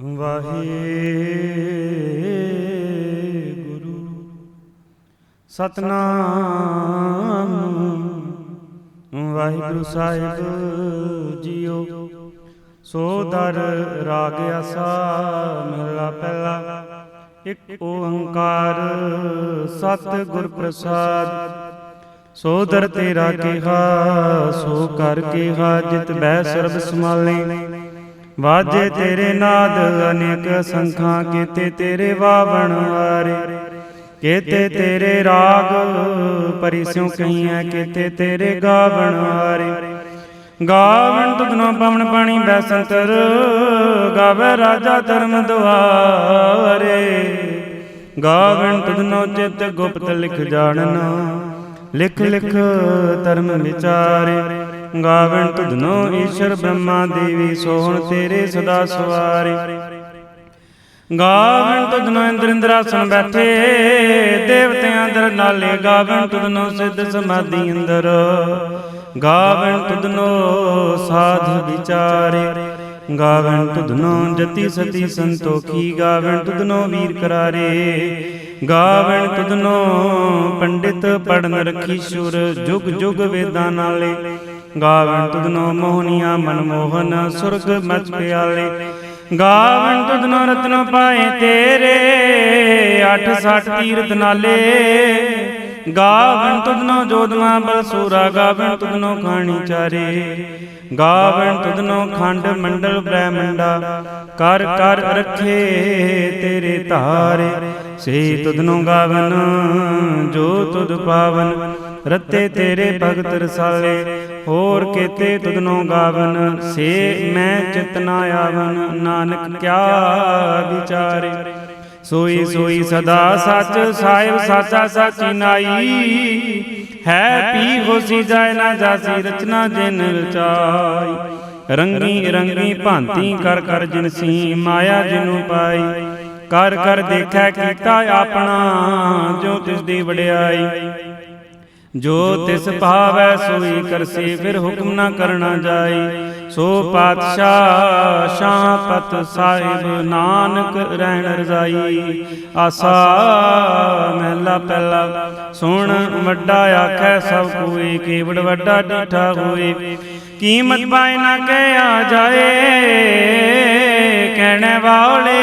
ਵਾਹਿਗੁਰੂ। ਸਤਨਾਮ। ਵਾਹਿਗੁਰੂ ਸਾਹਿਬ ਜੀਓ। ਸੋ ਦਰ ਰਾਗ ਆਸਾ ਮਹਲਾ ਪਹਿਲਾ। ਇੱਕ ਓੰਕਾਰ ਸਤ ਗੁਰ ਪ੍ਰਸਾਦ। ਸੋ ਦਰ ਤੇਰਾ ਕਿਹਾ, ਸੋ ਕਰ ਕਿਹਾ ਜਿਤ ਬੈ ਸਰਬ ਸਮਾਲੇ ਵਾਜੇ ਤੇਰੇ ਨਾਦ, ਅਨੇਕ ਸੰਖਾਂ ਕੀਤੇ ਤੇਰੇ ਵਾਵਣ ਹਾਰੇ ਕੀਤੇ ਤੇਰੇ ਰਾਗ, ਪਰਿਸਿਉ ਕਹੀਆਂ ਕੀਤੇ ਤੇਰੇ ਗਾਵਣ ਹਾਰੇ ਗਾਵਣ ਤੁਧਨੋ ਪਵਨ ਪਾਣੀ ਬੈਸੰਤਰ, ਗਾਵੇ ਰਾਜਾ ਧਰਮ ਦੁਆਰੇ। ਗਾਵਣ ਤੁਧਨੋ ਚਿਤ ਗੁਪਤ ਲਿਖ ਜਾਣਨਾ, ਲਿਖ ਲਿਖ ਧਰਮ ਵਿਚਾਰੇ। ਗਾਵਣ ਤੁਧਨੋ ਈਸ਼ਰ ਬ੍ਰਹਮਾ ਦੇਵੀ, ਸੋਹਣ ਤੇਰੇ ਸਦਾ ਸਵਾਰੇ। ਗਾਵਣ ਤੁਧਨੋ ਇੰਦਰ ਇੰਦਰਾਸਨ ਬੈਠੇ, ਦੇਵਤਿਆਂ ਅੰਦਰ ਨਾਲੇ ਗਾਵਣ ਤੁਧਨੋ ਸਿੱਧ ਸਮਾਧੀ ਅੰਦਰ। ਗਾਵਣ ਤੁਧਨੋ ਸਾਧ ਵਿਚਾਰੇ ਗਾਵਣ ਤੁਧਨੋ ਜਤੀ ਸਤੀ ਸੰਤੋਖੀ ਗਾਵਣ ਤੁਧਨੋ ਵੀਰ ਕਰਾਰੇ। ਗਾਵਣ ਤੁਧਨੋ ਪੰਡਿਤ ਪੜਨ ਰਖੀ ਸ਼ੁਰ, ਜੁਗ ਜੁਗ ਵੇਦਾਂ ਨਾਲੇ। ਗਾਵਣ ਤੁਧਨੋ ਮੋਹਨੀਆਂ ਮਨਮੋਹਨ ਸੁਰਗ ਮਚ ਪਿਆਲੇ। ਗਾਵਣ ਤੁਧਨੋ ਰਤਨ ਪਾਏ ਤੇਰੇ, ਅੱਠ ਸੱਠ ਤੀਰਤ ਨਾਲੇ। ਗਾਵਣ ਤੁਧਨੋ ਜੋਦਮਾ ਬਲਸੂਰਾ ਗਾਵਣ ਤੁਧਨੋ ਖਾਣੀ ਚਾਰੇ। ਗਾਵਣ ਤੁਧਨੋ ਖੰਡ ਮੰਡਲ ਬ੍ਰਹਮੰਡਾ, ਕਰ ਕਰ ਰੱਖੇ ਤੇਰੇ ਧਾਰੇ। ਸੇ ਤੁਧਨੋ ਗਾਵਨ, ਜੋ ਤੁਧ ਪਾਵਨ ਰਤੇ ਤੇਰੇ ਭਗਤ ਰਸਾਲੇ, ਹੋਰ ਕੀਤੇ ਤੁਧਨੋ ਗਾਵਨ, ਸੇ ਮੈਂ ਚਿਤਨਾ ਆਵਨ, ਨਾਨਕ ਕਿਆ ਵਿਚਾਰੇ। ਸੋਈ ਸੋਈ ਸਦਾ ਸੱਚ, ਸਾਹਿਬ ਸਾਚਾ ਸਾਚੀ ਨਾਈ। ਹੈ ਪੀ ਹੋਸੀ ਜਾਏ ਨਾ ਜਾਸੀ, ਰਚਨਾ ਜਿਨ ਰਚਾਈ। ਰੰਗੀ ਰੰਗੀ ਭਾਂਤੀ ਕਰ ਕਰ ਜਿਨਸੀ ਮਾਇਆ ਜਿਨੂ ਪਾਈ। ਕਰ ਕਰ ਦੇਖੈ ਕੀਤਾ ਆਪਣਾ, ਜੋ ਤਿਸ ਦੀ ਵਡਿਆਈ। ਜੋ ਤਿਸ ਭਾਵੈ ਸੋਈ ਕਰਸੀ, ਫਿਰ ਹੁਕਮ ਨਾ ਕਰਨਾ ਜਾਈ। ਸੋ ਪਾਤਸ਼ਾਹ ਸ਼ਾਹਪਤ ਸਾਹਿਬ ਨਾਨਕ ਰਹਿਣ ਰਜ਼ਾਈ। ਆਸਾ ਮਹਿਲਾ ਪਹਿਲਾ, ਸੁਣ ਵੱਡਾ ਆਖੈ ਸਭ ਕੋਈ, ਕੇਵੜ ਵੱਡਾ ਡੀਠਾ ਹੋਏ। ਕੀਮਤ ਪਾਏ ਨਾ ਕਹਿਆ ਜਾਏ, ਕਹਿਣ ਵਾਲੇ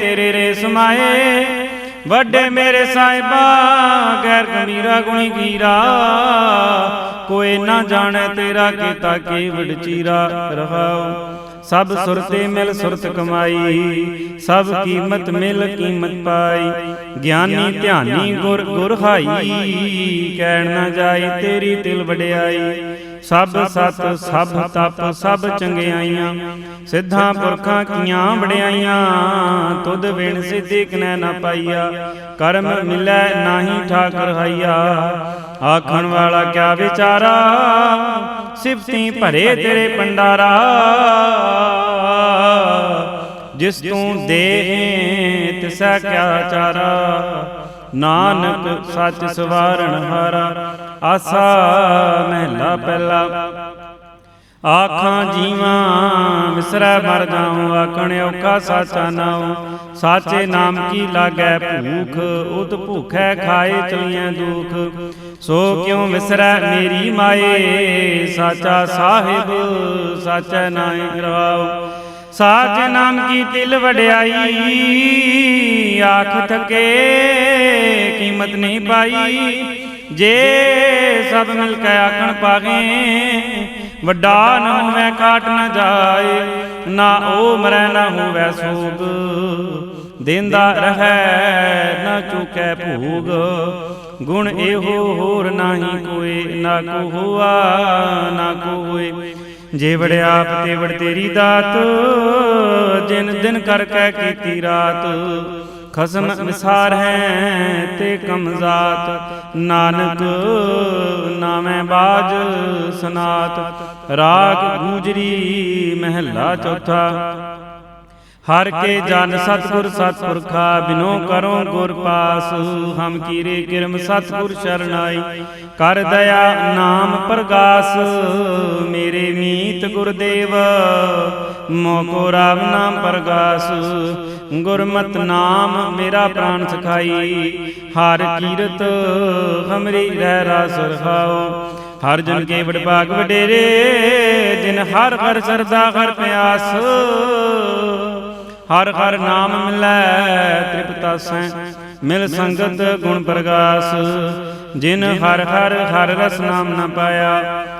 ਤੇਰੇ ਰੇ ਸਮਾਏ ਵੱਡੇ ਮੇਰੇ ਸਾਹਿਬਾ, ਗੈਰ ਗੰਭੀਰਾ ਗੁਣੀ ਗੀਰਾ ਕੋਈ ਨਾ ਜਾਣੇ ਤੇਰਾ ਕੀਤਾ ਕੀ ਵਡਚੀਰਾ ਰਹਾਉ, ਸਭ ਸੁਰਤੇ ਮਿਲ ਸੁਰਤ ਕਮਾਈ, ਸਭ ਕੀਮਤ ਮਿਲ ਕੀਮਤ ਪਾਈ। ਗਿਆਨੀ ਧਿਆਨੀ ਗੁਰ ਗੁਰ ਹਾਈ, ਕਹਿਣ ਨਾ ਜਾਈ ਤੇਰੀ ਦਿਲ ਵਡਿਆਈ। ਸਭ ਸਤ, ਸਭ ਤਪ, ਸਭ ਚੰਗਿਆਈਆਂ। ਸਿੱਧਾਂ ਪੁਰਖਾਂ ਕੀਆਂ ਵਡਿਆਈਆਂ ਤੁਧ ਬਿਨ ਸਿੱਧੀ ਕਨੈ ਨਾ ਪਾਈਆ। ਕਰਮ ਮਿਲੈ ਨਾਹੀ ਠਾਕਰ ਹਾਈਆ ਆਖਣ ਵਾਲਾ ਕਿਆ ਵਿਚਾਰਾ? ਸਿਫਤੀ ਭਰੇ ਤੇਰੇ ਪੰਡਾਰਾ ਜਿਸ ਤੂੰ ਦੇ ਤਿਸੈ ਕਿਆ ਚਾਰਾ। ਨਾਨਕ ਸੱਚ ਸਵਾਰਣ ਹਾਰਾ। ਆਸਾ ਮਹਿਲਾ ਪਹਿਲਾ। ਆਖਾਂ ਜੀਵਾਂ ਵਿਸਰੈ ਮਰ ਜਾਉ ਆਖਣ ਔਖਾ ਸਾਚਾ ਨਾਉ। ਸਾਚੇ ਨਾਮ ਕੀ ਲਾਗੈ ਭੂਖ, ਉਤ ਭੂਖੈ ਖਾਏ ਚਲੀਆਂ ਦੁਖ। ਸੋ ਕਿਉ ਵਿਸਰੈ ਮੇਰੀ ਮਾਏ, ਸਾਚਾ ਸਾਹਿਬ ਸਾਚੈ ਨਾਇ ਰਵਾਉ ਸਾਚ ਨਾਮ ਕੀ ਤਿਲ ਵਡਿਆਈ, ਆਖ ਥਕੇ ਕੀਮਤ ਨਹੀਂ ਪਾਈ। ਜੇ ਸਭ ਮਿਲ ਕੇ ਆਖਣ ਪਾਗੇ ਵੱਡਾ ਨਾ ਹੋਵੇ ਕਾਟ ਨਾ ਜਾਏ, ਨਾ ਉਹ ਮਰੈ, ਨਾ ਹੋਵੇ ਸੋਗ। ਦਿੰਦਾ ਰਹੈ, ਨਾ ਚੁਕੈ ਭੋਗ। ਗੁਣ ਇਹੋ ਹੋਰ ਨਾਹੀ ਕੋਈ ਨਾ ਕੋ ਹੋਆ, ਨਾ ਕੋ ਹੋਏ। ਜੇ ਆਪ, ਤੇ ਤੇਰੀ ਦਾਤ, ਜਿਨ ਦਿਨ ਕਰ ਕਹਿ ਕੀਤੀ ਰਾਤ। ਖਸਮ ਵਿਸਾਰ ਹੈ ਤੇ ਕਮਜ਼ਾਤ ਨਾਨਕ ਨਾਮੈ ਬਾਜ ਸਨਾਤ। ਰਾਗ ਗੂਜਰੀ ਮਹਿਲਾ ਚੌਥਾ। ਹਰ ਕੇ ਜਨ ਸਤਿਗੁਰ ਸਤਿਪੁਰਖਾ, ਬਿਨੋ ਕਰੋ ਗੁਰ ਪਾਸ। ਹਮ ਕੀਰੇ ਕਿਰਮ ਸਤਿਗੁਰ ਸ਼ਰਨਾਈ ਕਰ ਦਇਆ ਨਾਮ ਪ੍ਰਗਾਸ। ਮੇਰੇ ਮੀਤ ਗੁਰਦੇਵ ਮੋਕੋ ਰਾਮ ਨਾਮ ਪ੍ਰਗਾਸ, ਗੁਰਮਤ ਨਾਮ ਮੇਰਾ ਪ੍ਰਾਨ ਸਖਾਈ। ਹਰ ਕੀਰਤ ਹਮਰੀ ਰਹਿ ਰਸ ਰਹਾਓ ਹਰ ਜਨ ਕੇ ਵਡ ਭਾਗ ਵਡੇਰੇ, ਜਿਨ ਹਰ ਹਰ ਸਰਦਾ ਹਰ ਪਿਆਸ। ਹਰ ਹਰ ਨਾਮ ਮਿਲੈ ਤ੍ਰਿਪਤਾਸੈ ਮਿਲ ਸੰਗਤ ਗੁਣ ਪ੍ਰਗਾਸ। ਜਿਨ ਹਰ ਹਰ ਹਰ ਰਸ ਨਾਮ ਨ ਪਾਇਆ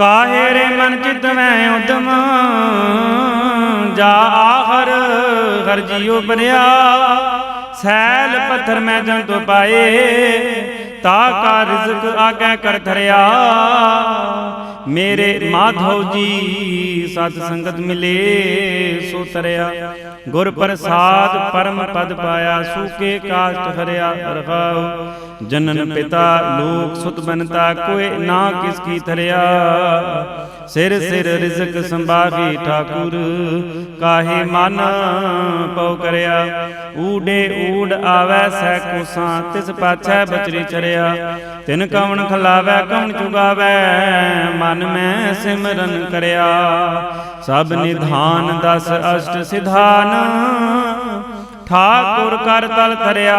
ਕਾਹੇ ਰੇ ਮਨ ਚਿਤ ਮੈਂ ਉਦਮ, ਜਾ ਆਹਰ ਹਰ ਜੀਉ ਬਨਿਆ। ਸੈਲ ਪੱਥਰ ਮੈਂ ਜੰਤੁ ਪਾਏ ਤਾ ਕਾ ਰਿਜ਼ਕ ਆਗੇ ਕਰ ਧਰਿਆ। ਮੇਰੇ ਮਾਧਵ ਜੀ, ਸਤ ਸੰਗਤ ਮਿਲੇ, ਸੋ ਤਰਿਆ। ਗੁਰ ਪ੍ਰਸਾਦ ਪਰਮ ਪਦ ਪਾਇਆ, ਸੂਕੇ ਕਾਸ਼ਟ ਹਰਿਆ, ਰਹਾਉ। ਜਨਨ ਪਿਤਾ, ਲੋਕ ਸੁਤ ਬਨਤਾ, ਕੋਏ ਨਾ ਕਿਸ ਕੀ ਧਰਿਆ। ਸਿਰ ਸਿਰ ਰਿਜ਼ਕ ਸੰਭਾਵੀ ਠਾਕੁਰ, ਕਾਹੇ ਮਨ ਪਉ ਕਰਿਆ? ਊਡੇ ਊੜ ਆਵੈ ਸੈ ਕੁਸਾਂ, ਤਿਸ ਪਾਛੈ ਬਚਰੀ ਚਰਿਆ ਤਿਨ ਕਵਣ ਖਲਾਵੈ, ਕਵਣ ਚੁਗਾਵੈ, ਮਨ ਮੈਂ ਸਿਮਰਨ ਕਰਿਆ। ਸਭ ਨਿਧਾਨ ਦਸ ਅਸ਼ਟ ਸਿਧਾਨ, ਠਾਕੁਰ ਕਰ ਤਲ ਧਰਿਆ।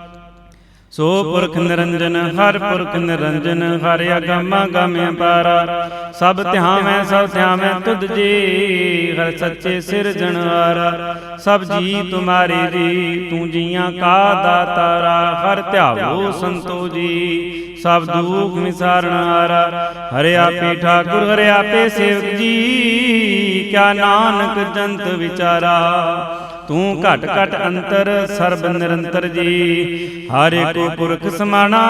ਸੋ ਪੁਰਖ ਨਿਰੰਜਨ, ਹਰ ਪੁਰਖ ਨਿਰੰਜਨ, ਹਰਿ ਅਗਮਾ ਗਮਿ ਪਾਰਾ। ਸਭ ਧਿਆਵੈ ਸਭ ਧਿਆਵੈ ਤੁਧ ਜੀ, ਹਰ ਸੱਚੇ ਸਿਰਜਣਹਾਰਾ ਸਭ ਜੀ ਤੁਮਾਰੇ ਜੀ, ਤੂੰ ਜੀਆਂ ਕਾ ਦਾਤਾਰਾ ਹਰ ਧਿਆਵੋ ਸੰਤੋ ਜੀ, ਸਭ ਦੁਖ ਵਿਸਾਰਨ ਹਾਰਾ। ਹਰਿ ਆਪੇ ਠਾਕੁਰ, ਹਰਿ ਆਪੇ ਸੇਵਕ ਜੀ, ਕਿਆ ਨਾਨਕ ਜੰਤ ਵਿਚਾਰਾ। ਤੂੰ ਘਟ ਘਟ ਅੰਤਰ, ਸਰਬ ਨਿਰੰਤਰ ਜੀ। ਹਰ ਏਕੋ ਪੁਰਖ ਸਮਾਣਾ,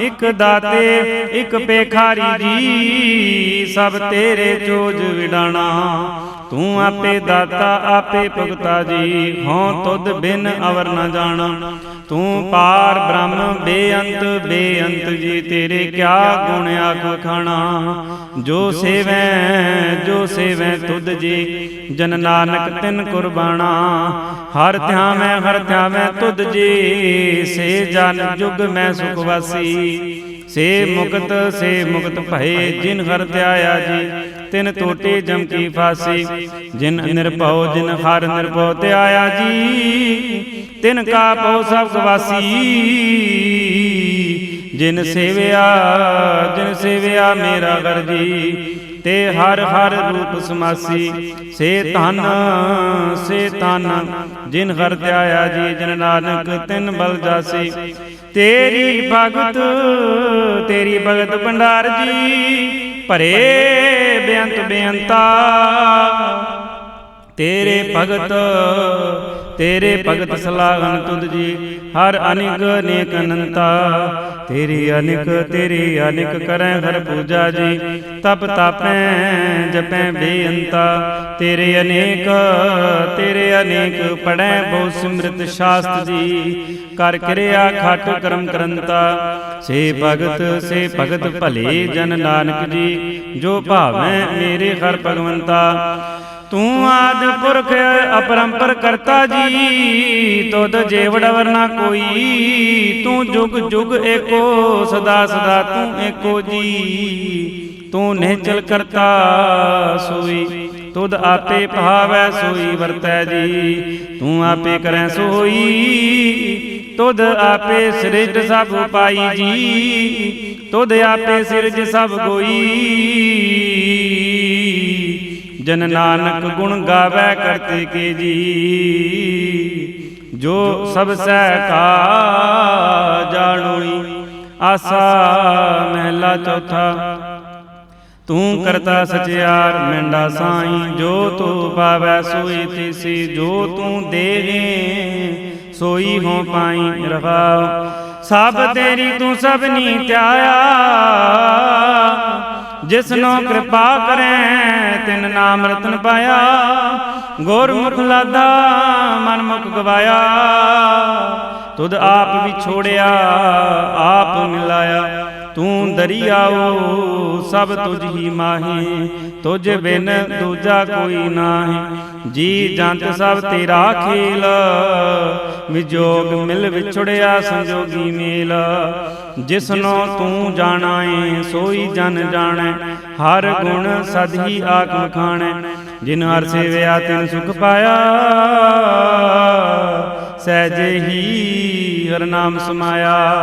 ਇਕ ਦਾਤੇ, ਇਕ ਪੇਖਾਰੀ ਜੀ। ਸਭ ਤੇਰੇ ਚੋਜ ਵਿਡਾਣਾ। ਤੂੰ ਆਪੇ ਦਾਤਾ, ਆਪੇ ਭਗਤਾ ਜੀ। ਹਉ ਤੁਧ ਬਿਨ ਅਵਰ ਨਾ ਜਾਣਾ। ਤੂੰ ਪਾਰ ਬ੍ਰਹਮ, ਬੇਅੰਤ ਬੇਅੰਤ ਜੀ, ਤੇਰੇ ਕਿਆ ਗੁਣ ਆਖ ਖਾਣਾ? ਜੋ ਸੇਵੈ ਜੋ ਸੇਵੈ ਤੁਧ ਜੀ, ਜਨ ਨਾਨਕ ਤਿਨ ਕੁਰਬਾਨਾ। ਹਰ ਧਿਆਵੈ ਹਰ ਧਿਆਵੈ ਤੁਧ ਜੀ, ਸੇ ਜਨ ਜੁਗ ਮੈਂ ਸੁਖ ਵਾਸੀ। ਸੇ ਮੁਕਤ ਸੇ ਮੁਕਤ ਭਏ, ਜਿਨ ਹਰ ਧਿਆਇਆ ਜੀ, ਤਿਨ ਟੋਟੇ ਜਮ ਕੀ ਫਾਸੀ, ਜਿਨ ਨਿਰਭਉ, ਜਿਨ ਹਰ ਨਿਰਭਉ ਧਿਆਇਆ ਜੀ, ਤਿਨ ਕਾ ਪਉ ਸਭ ਗਵਾਸੀ ਜਿਨ ਸੇਵਿਆ ਜਿਨ ਸੇਵਿਆ ਮੇਰਾ ਘਰ ਜੀ, ਤੇ ਹਰ ਹਰ ਰੂਪ ਸਮਾਸੀ, ਸੇ ਧਨ ਸੇ ਧਨ, ਜਿਨ ਹਰ ਧਿਆਇਆ ਜੀ, ਜਿਨ ਨਾਨਕ ਤਿਨ ਬਲ ਜਾਸੀ ਤੇਰੀ ਭਗਤ ਤੇਰੀ ਭਗਤ ਭੰਡਾਰ ਜੀ ਭਰੇ ਬੇਅੰਤ ਬੇਅੰਤਾ। ਤੇਰੇ ਭਗਤ ਤੇਰੇ ਭਗਤ ਸਲਾਹਨ ਤੁਧ ਜੀ ਹਰ ਅਨਿਕ ਨੇਕ ਅਨੰਤਾ। ਤੇਰੀ ਅਨਿਕ ਤੇਰੀ ਅਨਿਕ ਕਰੈ ਹਰ ਪੂਜਾ ਜੀ। ਤਪ ਤਾਪੈ ਜਪੈ ਬੇਅੰਤਾ। ਤੇਰੇ ਅਨੇਕ ਤੇਰੇ ਅਨੇਕ ਪੜੈ ਬਹੁ ਸਿਮਰਤ ਸ਼ਾਸਤ ਜੀ। ਕਰ ਕਿਰਿਆ ਖਟ ਕਰਮ ਕਰੰਤਾ। ਸੇ ਭਗਤ ਸੇ ਭਗਤ ਭਲੇ ਜਨ ਨਾਨਕ ਜੀ। ਜੋ। ਭਾਵੈ ਮੇਰੇ ਹਰ ਭਗਵੰਤਾ। ਤੂੰ ਆਦ ਪੁਰਖ ਅਪਰੰਪਰ ਕਰਤਾ ਜੀ, ਤੁਧ ਜੇਵੜ ਵਰਨਾ ਕੋਈ, ਤੂੰ ਜੁਗ ਜੁਗ ਏਕੋ, ਸਦਾ ਸਦਾ ਤੂੰ ਏਕੋ ਜੀ। ਤੂੰ ਨਿਹਚਲ ਕਰਤਾ ਸੋਈ, ਤੁਧ ਆਪੇ ਭਾਵੈ ਸੋਈ ਵਰਤੈ ਜੀ। ਤੂੰ ਆਪੇ ਕਰੈ ਸੋਈ, ਤੁਧ ਆਪੇ ਸ੍ਰਿਜ ਸਭ ਪਾਈ ਜੀ। ਤੁਧ ਆਪੇ ਸਿਰਜ ਸਭ ਕੋਈ ਜਨ ਨਾਨਕ ਗੁਣ ਗਾਵੇ ਕਰਤੇ ਕੇ ਜੀ। ਜੋ ਸਭ ਸਹਿ ਕਾ ਜਾਣੋਈ ਆਸਾ ਮਹਿਲਾ ਚੌਥਾ। ਤੂੰ ਕਰਤਾ ਸਚਿਆਰ ਮੈਂਡਾ ਸਾਈ ਜੋ ਤੂੰ ਪਾਵੈ ਸੋਈ ਤੀਸੀ ਜੋ ਤੂੰ ਦੇਗੇ ਸੋਈ ਹੋ ਪਾਈ ਰਹਾਉ ਸਭ ਤੇਰੀ ਤੂੰ ਸਭਨੀ ਧਿਆਇਆ। ਜਿਸਨੋ ਕਿਰਪਾ ਕਰੈ, ਤਿਨ ਨਾਮ ਰਤਨ ਪਾਇਆ। ਗੁਰਮੁਖ ਲਾਦਾ, ਮਨਮੁਖ ਗਵਾਇਆ। ਤੁਧ ਆਪ ਵੀ ਛੋੜਿਆ, ਆਪ ਮਿਲਾਇਆ। ਤੂੰ ਦਰਿਆਓ ਸਭ ਤੁਝ ਹੀ ਮਾਹੀ। ਤੁਝ ਬਿਨ ਦੂਜਾ ਕੋਈ ਨਾਹੀ। ਜੀ ਜੰਤ ਸਭ ਤੇਰਾ ਖੇਲ ਵਿਜੋਗ ਮਿਲ ਵਿਛੜਿਆ ਸੰਜੋਗੀ ਮੇਲ। ਜਿਸਨੋ ਤੂੰ ਜਾਣਾਏ ਸੋਈ ਜਨ ਜਾਣੈ। ਹਰ ਗੁਣ ਸਦ ਹੀ ਆਤਮ ਖਾਣੈ। ਜਿਨ ਹਰ ਸੇਵਿਆ ਤਿਨ ਸੁਖ ਪਾਇਆ। ਸਹਿਜੇ ਹੀ ਹਰ ਨਾਮ ਸਮਾਇਆ।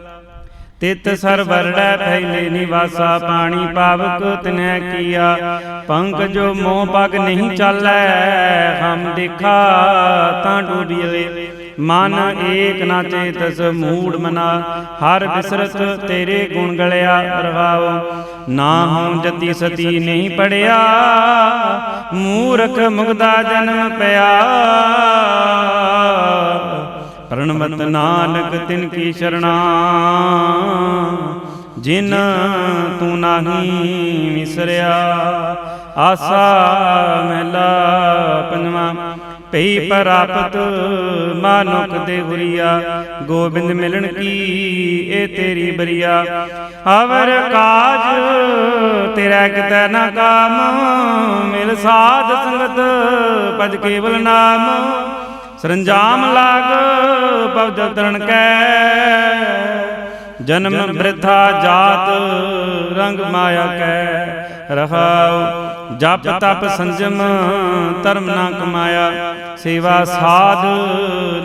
ਤਿਤ ਸਰ ਵਰੜੈ ਫੈਲੇ ਨਿਵਾਸਾ ਪਾਣੀ ਪਾਵਕ ਤਨੈ ਕੀਆ। ਪੰਕ ਜੋ ਮੋਹ ਪਗ ਨਹੀਂ ਚਾਲੈ ਹਮ ਦੇਖਾ ਤਾਂ ਡੂਬੀਲੇ ਮਨ ਏਕ ਨਾ ਚੇਤਸ ਮੂੜ ਮਨਾ। ਹਰ ਬਿਸਰਤ ਤੇਰੇ ਗੁਣ ਗਲਿਆ ਰਹਾਉ ਨਾ ਹਉ ਜਤੀ ਸਤੀ ਨਹੀਂ ਪੜਿਆ। ਮੂਰਖ ਮੁਗਦਾ ਜਨਮ ਪਿਆ। ਪ੍ਰਣਮਤ ਨਾਨਕ ਤਿਨ ਕੀ ਸ਼ਰਣਾ। ਜਿਨ ਤੂੰ ਨਾਹੀ ਵਿਸਰਿਆ, ਆਸਾ ਮਹਿਲਾ ਪੰਜਵਾ ਪਈ ਪ੍ਰਾਪਤ ਮਾਨੁਖ ਦੇ ਹੁਰੀਆ, ਗੋਬਿੰਦ ਮਿਲਣ ਕੀ ਇਹ ਤੇਰੀ ਬਰੀਆ? ਅਵਰ ਕਾਜ ਤੇਰਾ ਕਿਤੈ ਨਾ ਕਾਮ ਮਿਲ ਸਾਧ ਸੰਗਤ ਪਜ ਕੇਵਲ ਨਾਮ। ਸਰੰਜਾਮ ਲਾਗ ਪਵਜ ਤਰਨ ਕੈ। ਜਨਮ ਬ੍ਰਿਥਾ ਜਾਤ ਰੰਗ ਮਾਇਆ ਕੈ ਰਹਾਉ। ਜਪ ਤਪ ਸੰਜਮ ਧਰਮ ਨਾ ਕਮਾਇਆ। ਸੇਵਾ ਸਾਧ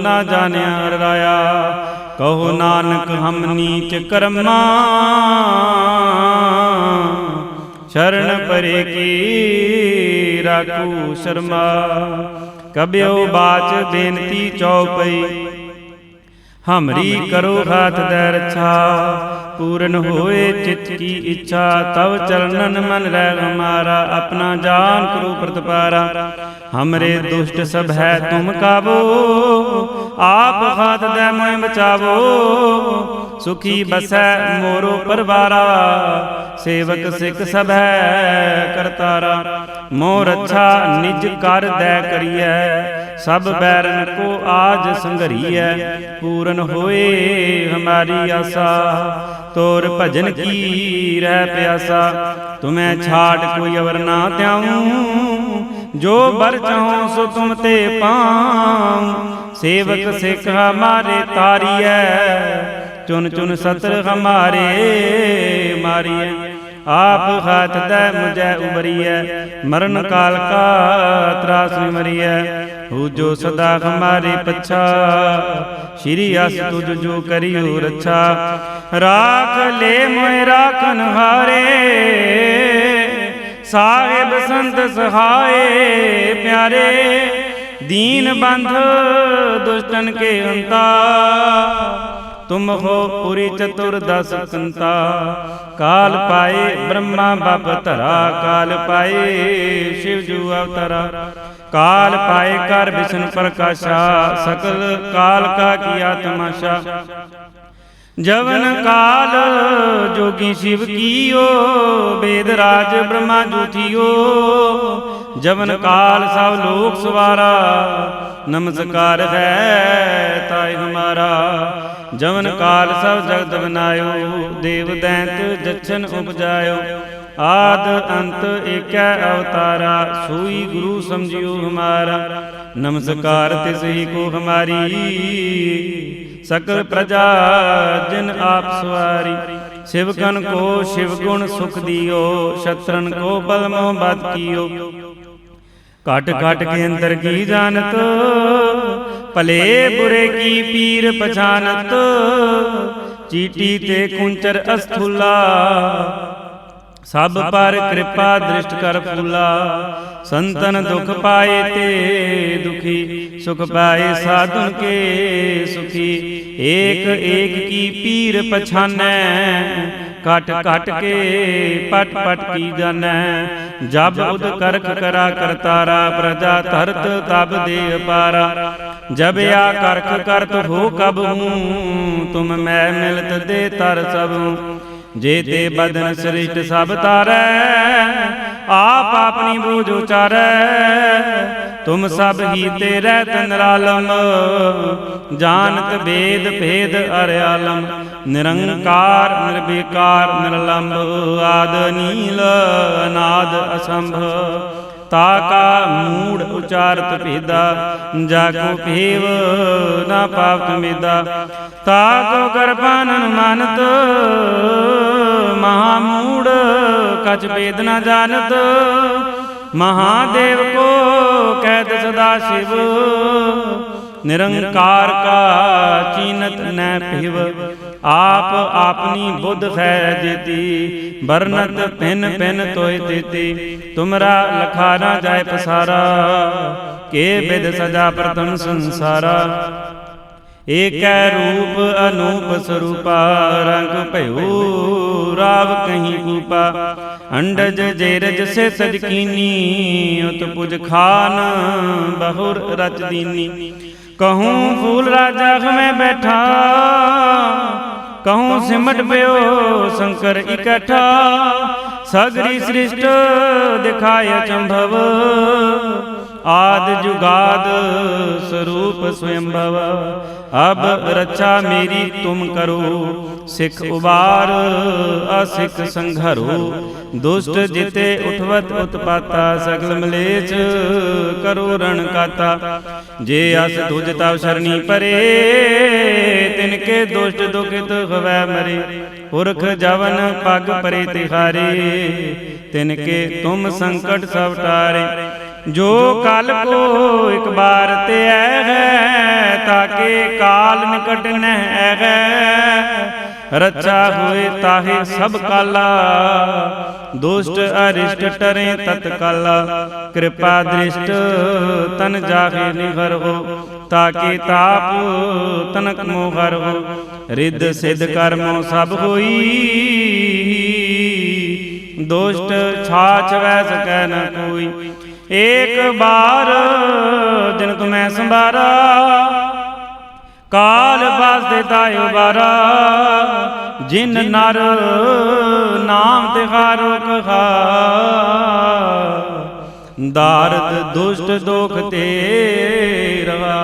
ਨਾ ਜਾਣਿਆ ਰਾਇਆ ਕਹੋ ਨਾਨਕ ਹਮ ਨੀਚ ਕਰਮਾ। ਸ਼ਰਨ ਪਰੇ ਕੀ ਰਾਖੂ ਸ਼ਰਮਾ। ਕਬਿਓ ਬਾਚ ਬੇਨਤੀ ਚਉਪਈ ਹਮਰੀ ਕਰੋ ਹਾਥ ਦੇ ਰਛਾ ਪੂਰਨ ਹੋਏ ਚਿਤ ਕੀ ਇੱਛਾ ਤਵ ਚਰਨਨ ਮਨ ਰਹਿ ਹਮਾਰਾ। ਆਪਣਾ ਜਾਨ ਕਰੋ ਪ੍ਰਤਪਾਰਾ। ਹਮਰੇ ਦੁਸ਼ਟ ਸਭ ਹੈ ਤੁਮ ਕਾਬੋ। ਆਪ ਹਾਥ ਦੇ ਮੋਇ ਬਚਾਵੋ ਸੁਖੀ ਬਸੈ ਮੋਰੋ ਪਰਵਾਰਾ। ਸੇਵਕ ਸਿੱਖ ਸਭ ਹੈ ਕਰਤਾਰਾ। ਮੋਰ ਅੱਛਾ ਨਿਜ ਕਰ ਦੈ ਕਰੀਐ। ਸਭ ਬੈਰਨ ਕੋ ਆਜ ਸੰਘਰੀਐ ਪੂਰਨ ਹੋਏ ਹਮਾਰੀ ਆਸਾ। ਤੋਰ ਭਜਨ ਕੀ ਰਹਿ ਪਿਆਸਾ। ਤੁਮੈ ਛਾੜ ਕੋਈ ਅਵਰ ਨਾ ਤਿਆਉ ਜੋ ਬਰ ਚਾਹੋ ਸੋ ਤੁਮ ਤੇ ਪਾਉ। ਸੇਵਕ ਸਿੱਖ ਹਮਾਰੇ ਤਾਰੀਐ। ਚੁਨ ਚੁਨ ਸਤਰ ਹਮਾਰੇ ਮਾਰੀਐ। ਆਪ ਹਾਥ ਦੈ ਮੁਝੈ ਉਬਰੀਐ। ਮਰਨ ਕਾਲ ਕਾ ਤਰਾਸ ਮਰੀਐ ਹੂ ਜੋ ਸਦਾ ਹਮਾਰੇ ਪਛਾ, ਸ਼੍ਰੀ ਅਸ ਤੁਜ ਜੋ ਕਰਿਓ ਰੱਛਾ। ਰਾਖ ਲੈ ਮੋਇ ਰਾਖਨ ਹਾਰੇ ਸਾਹਿਬ ਸੰਤ ਸਹਾਏ ਪਿਆਰੇ। ਦੀਨ ਬੰਧ ਦੁਸ਼ਟਨ ਕੇ ਹੰਤਾ ਤੁਮ ਹੋ ਪੁਰੀ ਚਤੁਰ ਦਸ ਕੰਤਾ। ਕਾਲ ਪਾਏ ਬ੍ਰਹਮਾ ਬਪ ਧਰਾ, ਕਾਲ ਪਾਏ ਸ਼ਿਵ ਜੂ ਅਵਤਰਾ। ਕਾਲ ਪਾਏ ਕਰ ਵਿਸ਼ਨ ਪ੍ਰਕਾਸ਼ਾ, ਸਕਲ ਕਾਲ ਕਾ ਕੀਆ ਤਮਾਸ਼ਾ। ਜਵਨ ਕਾਲ ਜੋਗੀ ਸ਼ਿਵ ਕੀਓ, ਵੇਦ ਰਾਜ ਬ੍ਰਹਮਾ ਜੂਥੀਓ। ਜਵਨ ਕਾਲ ਸਭ ਲੋਕ ਸਵਾਰਾ, ਨਮਸਕਾਰ ਹੈ ਤਾਏ ਹਮਾਰਾ। ਜਵਨ ਕਾਲ ਸਭ ਜਗਤ ਬਨਾਇਓ, ਦੇਵ ਦੈਂਤ ਜਛਨ ਉਪਜਾਇਓ। ਆਦ ਅੰਤ ਏਕੈ ਅਵਤਾਰਾ, ਸੋਈ ਗੁਰੂ ਸਮਝਿਓ ਹਮਾਰਾ। ਨਮਸਕਾਰ ਤਿਸ ਹੀ ਕੋ ਹਮਾਰੀ। ਸਕਲ ਪ੍ਰਜਾ ਜਿਨ ਆਪ ਸਵਾਰੀ। ਸ਼ਿਵ ਸਿਵਕਨ ਕੋ ਸ਼ਿਵ ਗੁਣ ਸੁਖ ਦਿਓ, ਸ਼ਤਰਨ ਕੋ ਬਲ ਮੋਹ ਬਦ ਕੀਓ। ਘਟ ਘਟ ਕੇ ਅੰਦਰ ਕੀ ਜਾਣਤ ਭਲੇ ਬੁਰੇ ਕੀ ਪੀਰ ਪਛਾਨਤ? ਚੀਟੀ ਤੇ ਕੁੰਚਰ ਅਸਥੁਲਾ। ਸਭ ਪਰ ਕਿਰਪਾ ਦ੍ਰਿਸ਼ਟ ਕਰ ਫੂਲਾ। ਸੰਤਨ ਦੁਖ ਪਾਏ ਤੇ ਦੁਖੀ ਸੁਖ ਪਾਏ ਸਾਧੁਨ ਕੇ ਸੁਖੀ। ਏਕ ਏਕ ਕੀ ਪੀਰ ਪਛਾਨੈ? ਕਟ ਕਟ ਕੇ ਪਟ ਪਟ ਕੀ ਜਾਣੈ? ਜਬ ਉਦ ਕਰਕ ਕਰਾ ਕਰਤਾਰਾ, ਪ੍ਰਜਾ ਧਰਤ ਤਬ ਦੇ ਅਪਾਰਾ। ਜਬ ਆ ਕਰਖ ਕਰਤ ਹੋ ਕਬ ਹੂੰ, ਤੁਮ ਮੈਂ ਮਿਲਤ ਦੇ ਤਰ ਸਭ ਜੇ ਤੇ ਬਦਨ ਸ੍ਰਿਸ਼ਟ ਸਭ ਤਾਰੈ ਆਪ ਆਪਣੀ ਬੂਝ ਉਚਾਰੈ। ਤੁਮ ਸਭ ਹੀ ਤੇ ਰਹਿਤ ਨਿਰਾਲਮ, ਜਾਣਤ ਬੇਦ ਭੇਦ ਅਰਿਆਲਮ। ਨਿਰੰਕਾਰ, ਨਿਰਵਿਕਾਰ ਨਿਰਲੰਭ ਆਦ, ਨੀਲ, ਅਨਾਦ, ਅਸੰਭ। ਤਾ ਕਾ ਮੂੜ ਉਚਾਰਤ ਭੇਦਾ ਜਾਕੋ ਭੇਵ ਨਾ ਪਾਵਤ ਤਾ ਤਾਕੋ ਕਰਪਾਨਨ ਮਾਨਤ ਮਹਾ ਮੂੜ ਕਛ ਭੇਦ ਨਾ ਜਾਣਤ। ਮਹਾਦੇਵ ਕੋ ਕਹਿਤ ਸਦਾ ਸ਼ਿਵ। ਨਿਰੰਕਾਰ ਕਾ ਚੀਨਤ ਨੈ ਭਿਵ। ਆਪ ਆਪਣੀ ਬੁੱਧ ਹੈ ਜੀਤੀ ਬਰਨਤ ਪਿਨ ਪਿਨ ਤੋਇ ਦਿੱਤੀ, ਤੁਮਰਾ ਲਖਾ ਨਾ ਜਾਏ ਪਸਾਰਾ, ਕੇ ਬਿਦ ਸਜਾ ਪ੍ਰਥਮ ਸੰਸਾਰਾ। ਏਕੈ ਰੂਪ ਅਨੂਪ ਸਰੂਪਾ, ਰੰਗ ਭਇਓ ਰਾਵ ਕਹੀਂ ਕੂਪਾ। ਅੰਡਜ ਜੇਰਜ ਸੇ ਸਜਕੀਨੀ ਉਤ ਪੁਜ ਖਾਨ ਬਹੁਰ ਰਚ ਦੀਨੀ। ਕਹੂੰ ਫੂਲ ਰਾਜਾ ਮੈਂ ਬੈਠਾ ਕਹੂੰ ਸਿਮਟ ਪਿਓ ਸ਼ੰਕਰ ਇਕੱਠਾ। ਸਗਰੀ ਸ੍ਰਿਸ਼ਟ ਦਿਖਾਇ ਚੰਭਵ। ਆਦ ਜੁਗਾਦ ਸਰੂਪ ਸਵਯੰਭਵ ਅਬ ਰੱਛਾ ਮੇਰੀ ਤੁਮ ਕਰੋ ਸਿੱਖ ਉਬਾਰ ਅਸਿੱਖ ਸੰਘਰੋ। ਦੁਸ਼ਟ ਜਿਤੇ ਉਠਵਤ ਉਤਪਾਤਾ ਸਗਲ ਮਲੇਚ ਕਰੋ ਰਣ ਕਾਤਾ। ਜੇ ਅਸ ਤੁਜ ਤਵ ਸਰਣੀ ਪਰੇ ਤਿਨ ਕੇ ਦੁਸ਼ਟ ਦੁਖਿਤ ਹਵੈ ਮਰੇ, ਪੁਰਖ ਜਵਨ ਪਗ ਪਰੇ ਤਿਹਾਰੇ ਤਿਨ ਕੇ ਤੁਮ ਸੰਕਟ ਸਭ ਟਾਰੇ, ਜੋ ਕਲ ਕੋ ਇੱਕ ਬਾਰ ਤੇ ਹੈ, ਤਾਕੇ ਕਾਲ ਨਿਕਟ ਨਹਿ ਹੈ। ਰੱਛਾ ਹੋਏ ਤਾਹੇ ਸਭ ਕਾਲਾ, ਦੁਸ਼ਟ ਅਰਿਸ਼ਟ ਟਰੇ ਤਤਕਾਲਾ। ਕਿਰਪਾ ਦ੍ਰਿਸ਼ਟ ਤਨ ਜਾਹੇ ਨਿਹਰ ਹੋ ਤਾਕੇ ਤਾਪ, ਤਨਕ ਮੋਹਰ ਹੋ। ਰਿੱਧ ਸਿੱਧ ਕਰਮੋ ਸਭ ਹੋਈ। ਦੁਸ਼ਟ ਛਾਛ ਵੈ ਸਕੈ ਨ ਕੋਈ। ਏਕ ਬਾਰ ਦਿਨ ਤੁਮੈ ਸੰਭਾਰਾ। ਕਾਲ ਵਾਸਤੇ ਤਾਇ ਉਬਾਰਾ ਜਿਨ ਨਰ ਨਾਮ ਤਿਹਾਰੋ ਕਹਾ ਦਾਰਦ ਦੁਸ਼ਟ ਦੁਖ ਤੇ ਰਵਾ।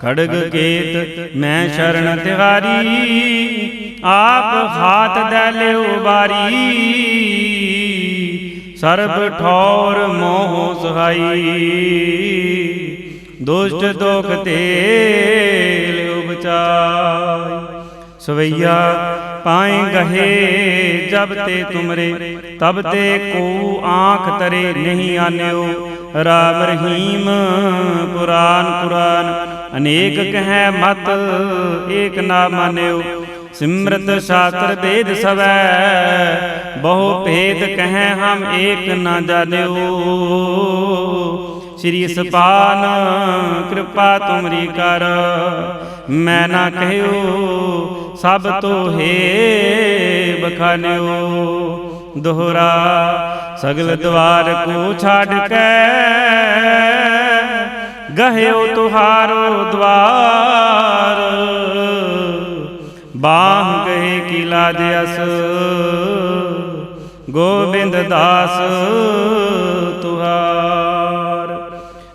ਖੜਗ ਕੇਤ ਮੈਂ ਸ਼ਰਨ ਤਿਹਾਰੀ ਆਪ ਹਾਥ ਦੇ ਲਿਓ ਬਾਰੀ। ਸਰਬ ਠੌਰ ਮੋਹ ਸੁਹਾਈ। ਦੁਸ਼ਟ ਦੋਖ ਤੇ ਲਿਓ ਬਚਾਈ। ਸਵਈਆ ਪਾਏ ਗਹੇ ਜਬ ਤੇ ਤੁਮਰੇ, ਤਬ ਤੇ ਕੋ ਆਂਖ ਤਰੇ ਨਹੀਂ ਆਨਿਓ। ਰਾਮ ਰਹੀਮ ਪੁਰਾਨ ਪੁਰਾਨ, ਅਨੇਕ ਕਹੈ ਮਤ, ਏਕ ਨਾ ਮਾਨਿਓ। ਸਿਮਰਤ ਸ਼ਾਸਤਰ ਵੇਦ ਸਵੈ, ਬਹੁ ਭੇਦ ਕਹੈ ਹਮ ਏਕ ਨਾ ਜਾਣਿਓ। ਸ੍ਰੀ ਸਪਾਨ, ਕਿਰਪਾ ਤੁਮਰੀ ਕਰ, ਮੈਂ ਨਾ ਕਹਿਓ ਸਭ ਤੋਹੇ ਬਖਾਨਿਓ, ਦੋਹਰਾ ਸਗਲ ਦਵਾਰ ਕੋ ਛੱਡ ਕੇ ਗਹਿਓ ਤੁਹਾਰੋ ਦਵਾਰ। ਬਾਹ ਗਏ ਕੀ ਲਾਜ ਅਸ, ਗੋਬਿੰਦ ਦਾਸ, ਤੁਹਾਰ।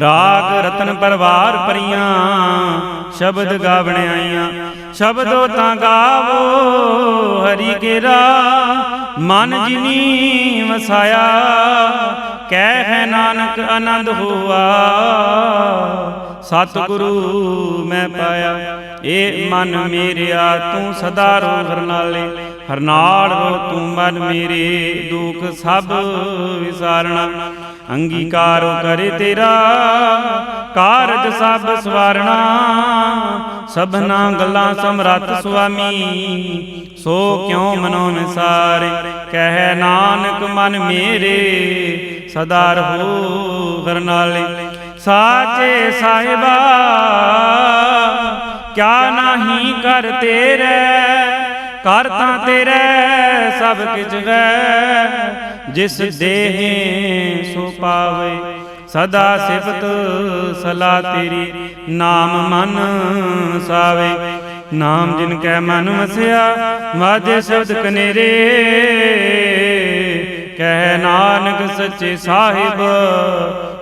ਰਾਗ ਰਤਨ ਪਰਵਾਰ ਪਰੀਆਂ ਸ਼ਬਦ ਗਾਵਣ ਆਈਆਂ। ਸ਼ਬਦੋ ਤਾਂ ਗਾਵੋ ਹਰੀ ਕੇਰਾ। ਮਨ ਜਿਨੀ ਵਸਾਇਆ। ਕਹਿ ਹੈ ਨਾਨਕ ਆਨੰਦ ਹੋਆ। ਸਤਿਗੁਰੂ ਮੈਂ ਪਾਇਆ। ਏ ਮਨ ਮੇਰਿਆ, ਤੂੰ ਸਦਾ ਰੋ ਹਰਨਾਲੇ ਹਰਨਾਲ ਰੋ, ਤੂੰ ਮਨ ਮੇਰੇ ਦੁਖ ਸਭ ਵਿਸਾਰਣਾ। ਅੰਗੀਕਾਰ ਕਰੇ ਤੇਰਾ, ਕਾਰਜ ਸਭ ਸਵਾਰਣਾ। ਸਭਨਾ ਗੱਲਾਂ ਸਮਰੱਥ ਸੁਆਮੀ, ਸੋ ਕਿਉ ਮਨੋ ਨਿਸਾਰੇ? ਕਹਿ ਨਾਨਕ ਮਨ ਮੇਰੇ, ਸਦਾ ਰਹੋ ਕਰਨਾਲੇ ਸਾਚੇ ਸਾਹਿਬਾ, ਕਿਆ ਨਾਹੀ ਕਰ ਤੇਰੇ? ਕਰ ਤਾਂ ਤੇਰੇ ਸਭ ਕਿਛ ਹੈ ਜਿਸ ਦੇਹ ਸੋ ਪਾਵੇ। ਸਦਾ ਸਿਫਤ, ਸਲਾ ਤੇਰੀ ਨਾਮ ਮਨ ਸਾਵੇ। ਨਾਮ ਜਿਨ ਕੈ ਮਨ ਵਸਿਆ, ਵਾਜੇ ਸ਼ਬਦ ਕਨੇਰੇ। ਕਹਿ ਨਾਨਕ ਸੱਚੇ ਸਾਹਿਬ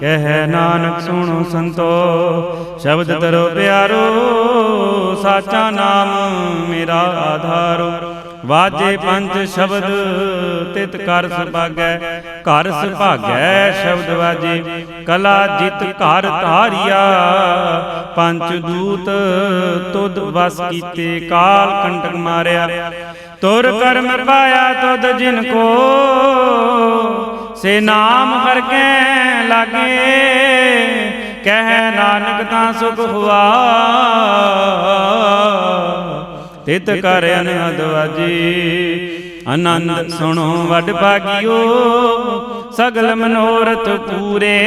ਕਹਿ ਨਾਨਕ ਸੁਣੋ ਸੰਤੋ, ਸ਼ਬਦ ਤਰੋ ਪਿਆਰੋ, ਸਾਚਾ ਨਾਮ ਮੇਰਾ ਆਧਾਰੋ। ਵਾਜੇ ਪੰਜ ਸ਼ਬਦ, ਤਿਤ ਕਰ ਸੁਭਾਗੈ, ਘਰ ਸੁਭਾਗੈ ਸ਼ਬਦ ਵਾਜੇ। ਕਲਾ ਜਿਤ ਘਰ ਧਾਰਿਆ, ਪੰਜ ਦੂਤ ਤੁਧ ਵਸ ਕੀਤੇ, ਕਾਲ ਕੰਟਕ ਮਾਰਿਆ। ਤੁਰ ਕਰਮ ਪਾਇਆ ਤੁਧ ਜਿਨ ਕੋ ਸੇ ਨਾਮ ਹਰ ਕੈ ਲਾਗੇ। ਕਹਿ ਨਾਨਕ ਤਾਂ ਸੁਖ ਹੁਆ। ਤਿਤ ਕਰ ਅਨਹਦ ਵਾਜੀ ਆਨੰਦ ਸੁਣੋ ਵੱਡ ਭਾਗਿਓ। ਸਗਲ ਮਨੋਰਥ ਪੂਰੇ।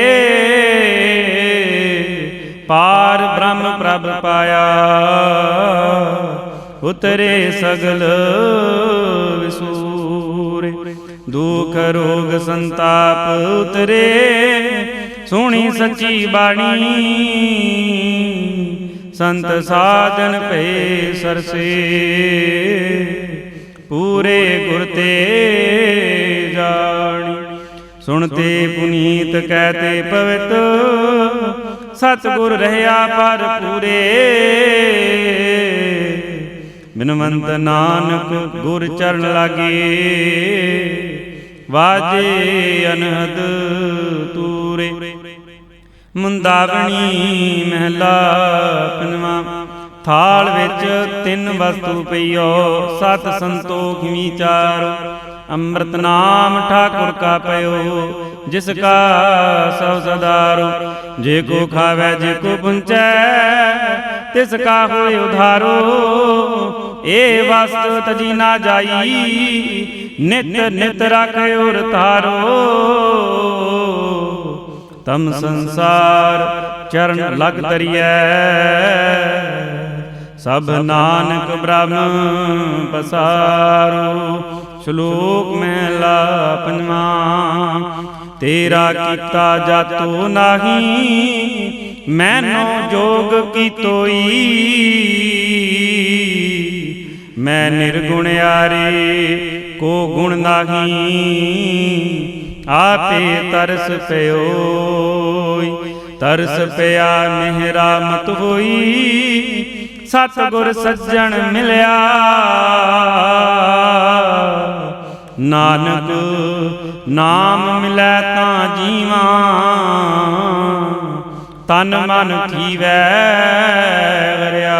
ਪਾਰ ਬ੍ਰਹਮ ਪ੍ਰਭ ਪਾਇਆ। ਉਤਰੇ ਸਗਲ ਵਿਸੂਰੇ ਦੁਖ ਰੋਗ ਸੰਤਾਪ ਉਤਰੇ ਸੋਹਣੀ ਸੱਚੀ ਬਾਣੀ। ਸੰਤ ਸਾਜਨ ਭਏ ਸਰਸੇ, ਪੂਰੇ ਗੁਰ ਤੇ ਜਾਣੀ। ਸੁਣਤੇ ਪੁਨੀਤ ਕਹਤੇ ਪਵਿੱਤ, ਸਤਿਗੁਰ ਰਹਿਆ ਪਰ ਪੂਰੇ। ਬਿਨਵੰਤ ਨਾਨਕ ਗੁਰ ਚਰਨ ਲਾਗੇ ਵਾਜੇ ਅਨਹਦ ਤੂਰੇ। ਮੁੰਦਾਵਣੀ ਮਹਿਲਾ ਪੰਜਵਾਂ ਥਾਲ ਵਿੱਚ ਤਿੰਨ ਵਸਤੂ ਪਈਓ, ਸਤ ਸੰਤੋਖ ਵਿਚਾਰੋ ਅੰਮ੍ਰਿਤ ਨਾਮ ਠਾਕੁਰ ਕਾ ਪਇਓ, ਜਿਸ ਕਾ ਸਭ ਸਦਾਰੋ। ਜੇ ਕੋ ਖਾਵੇ, ਜੇ ਕੋ ਪੁੰਚੈ, ਤਿਸ ਕਾ ਹੋਏ ਉਧਾਰੋ। ਏ ਵਸਤ ਤਜੀ ਨਾ ਜਾਈ ਨਿਤ ਨਿਤ ਰੱਖਿਓ ਰਤਾਰੋ ਤਮ ਸੰਸਾਰ ਚਰਨ ਲਗ ਤਰੀਐ ਸਭ ਨਾਨਕ ਬ੍ਰਹਮ ਪਸਾਰੋ। ਸ਼ਲੋਕ ਮਹਿਲਾ ਪੰਜਵਾਂ ਤੇਰਾ ਕੀਤਾ ਜਾਤੋ ਨਾਹੀ। ਮੈਨੋ ਜੋਗ ਕੀ ਤੋਈ ਮੈਂ ਨਿਰਗੁਣ ਯਾਰੀ, ਕੋ ਗੁਣ ਨਾਹੀ, ਆਪੇ ਤਰਸ ਪਿਓਈ। ਤਰਸ ਪਿਆ ਮਿਹਰਾ ਮਤ ਹੋਈ ਸਤ ਗੁਰ ਸੱਜਣ ਮਿਲਿਆ। ਨਾਨਕ, ਨਾਮ ਮਿਲੈ ਤਾਂ ਜੀਵਾਂ, ਤਨ ਮਨ ਥੀਵੈ ਵਰਿਆ।